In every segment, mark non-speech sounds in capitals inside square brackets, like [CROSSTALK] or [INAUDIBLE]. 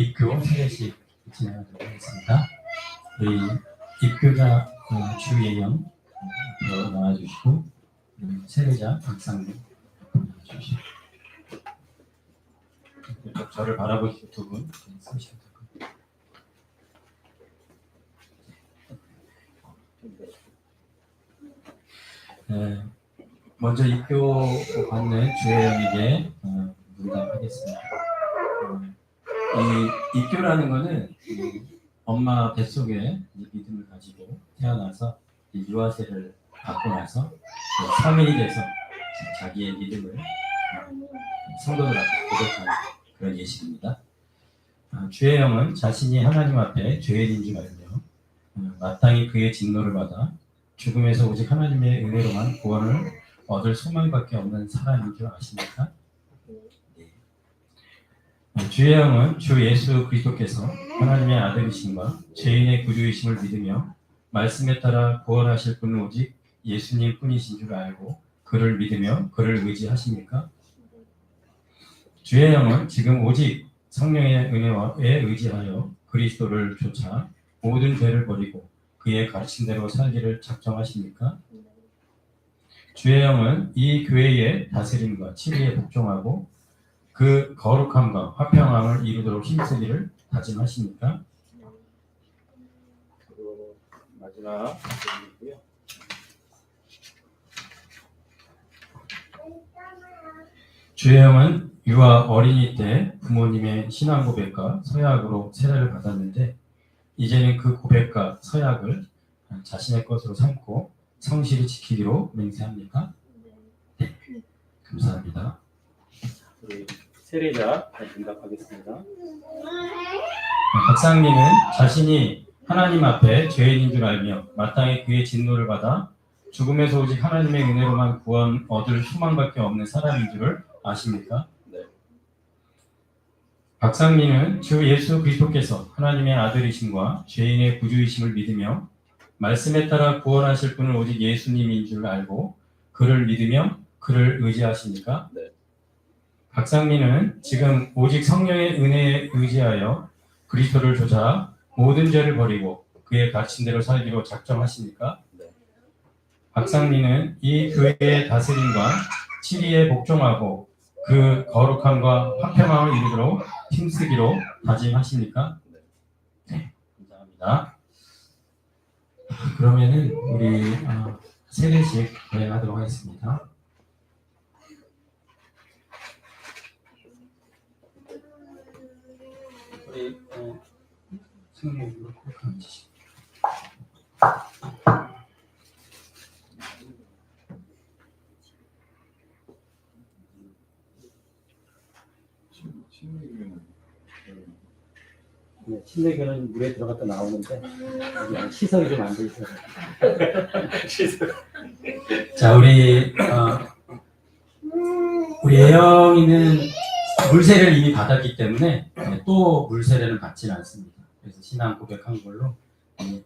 입교 세례식 진행하도록 하겠습니다. 우리 입교자 어, 주예영 어, 나와주시고 음, 세례자 박상민 나와주시고 이쪽 저를 바라보시고 두분 서시면 될것 같아요. 네, 먼저 입교 받는 주혜영에게 어, 문답하겠습니다. 어, 이 입교라는 거는 이 엄마 뱃속에 이 믿음을 가지고 태어나서 이 유아세를 받고 나서 그 성인이 돼서 자기의 믿음을 어, 성도들 앞에 고백하는 그런 예식입니다. 어, 주의 영은 자신이 하나님 앞에 죄인인 줄 알며 어, 마땅히 그의 진노를 받아 죽음에서 오직 하나님의 은혜로만 구원을 얻을 소망밖에 없는 사람인 줄 아십니까? 주의 영은 주 예수 그리스도께서 하나님의 아들이심과 죄인의 구주이심을 믿으며 말씀에 따라 구원하실 분은 오직 예수님 뿐이신 줄 알고 그를 믿으며 그를 의지하십니까? 주의 영은 지금 오직 성령의 은혜에 의지하여 그리스도를 쫓아 모든 죄를 버리고 그의 가르친 대로 살기를 작정하십니까? 주의 영은 이 교회의 다스림과 치리에 복종하고 그 거룩함과 화평함을 이루도록 힘쓰기를 다짐하십니까? 그리고 마지막 질문이고요. 주의 영은 유아 어린이 때 부모님의 신앙 고백과 서약으로 세례를 받았는데 이제는 그 고백과 서약을 자신의 것으로 삼고 성실히 지키기로 맹세합니까? 네. 감사합니다. 세례자 잘 응답하겠습니다. 박상민은 자신이 하나님 앞에 죄인인 줄 알며 마땅히 그의 진노를 받아 죽음에서 오직 하나님의 은혜로만 구원 얻을 소망밖에 없는 사람인 줄을 아십니까? 네. 박상민은 주 예수 그리스도께서 하나님의 아들이심과 죄인의 구주이심을 믿으며 말씀에 따라 구원하실 분은 오직 예수님인 줄 알고 그를 믿으며 그를 의지하십니까? 네. 박상민은 지금 오직 성령의 은혜에 의지하여 그리스도를 조사 모든 죄를 버리고 그의 가르친 대로 살기로 작정하십니까? 네. 박상민은 이 교회의 다스림과 치리에 복종하고 그 거룩함과 화평함을 이루도록 힘쓰기로 다짐하십니까? 네, 감사합니다. 그러면은 우리 어, 세례식 진행하도록 하겠습니다. 우리 어, 승리로 꼭 앉으시고. 네, 침대교는 물에 들어갔다 나오는데 시설이 좀 안 돼 있어요. [LAUGHS] 자, 우리 어, 우리 예영이는 물세례를 이미 받았기 때문에 네, 또 물세례는 받지는 않습니다. 그래서 신앙 고백한 걸로 네,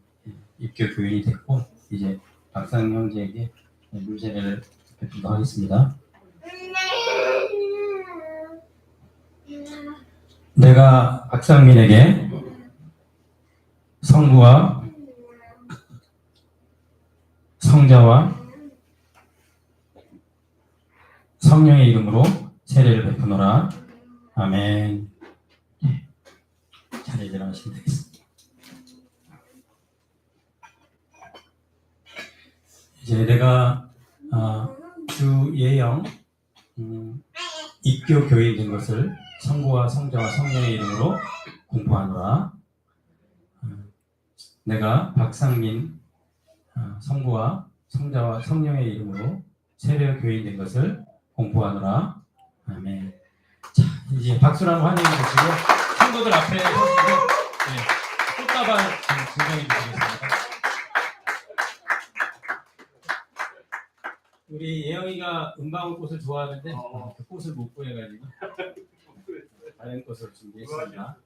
입교 교인이 됐고 이제 박상 형제에게 네, 물세례를 베풀도록 하겠습니다. 내가 박상민에게 성부와 성자와 성령의 이름으로 세례를 베푸노라. 아멘. 예. 자리에 일어나시면 되겠습니다. 이제 내가 아, 주 예영 음, 입교 된 것을 성부와 성자와 성령의 이름으로 공포하노라. 음, 내가 박상민 아, 성부와 성자와 성령의 이름으로 세례 교인 된 것을 공포하노라. 아멘. 자, 이제 박수로 한번 환영해 주시고 성도들 앞에 서시고 네, 꽃다발 좀 증정해 주시겠습니다. 우리 예영이가 은방울 꽃을 좋아하는데 어. 그 꽃을 못 구해가지고 다른 꽃을 준비했습니다.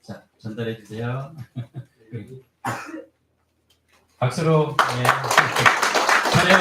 자, 전달해 주세요. [LAUGHS] 박수로 네. [LAUGHS] 차례